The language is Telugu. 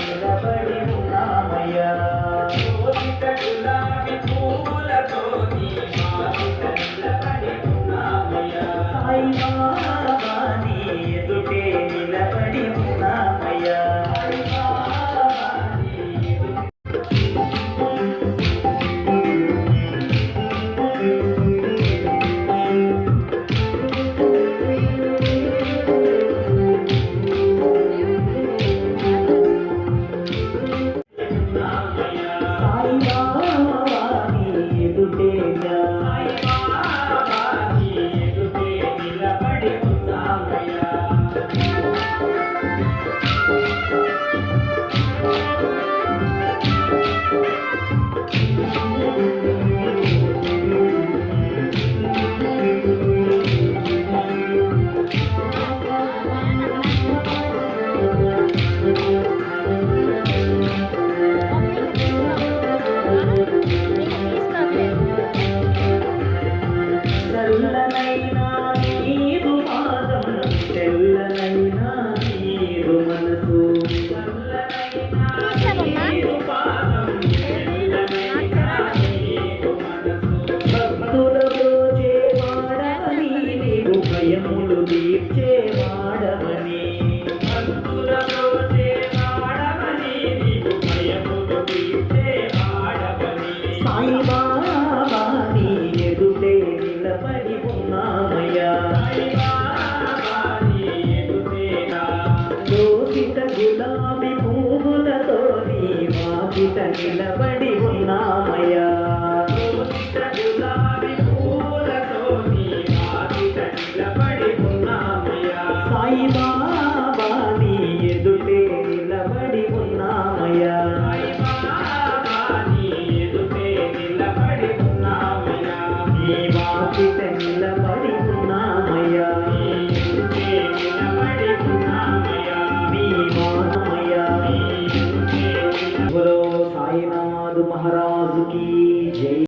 నిలబడి సాయిబాబా నీ ఎదుటే నిలబడి ఉన్నామయ్యా. దోషిత గులాబీ పువ్వులతో నీ మాపిత నిలబడి ఉన్నామయ్యా. దోషిత గులాబీ పువ్వులతో నీ నిలబడి స్థాపిత నిలబడి ఉన్నామయ్యా మీ మహారాజుకి జై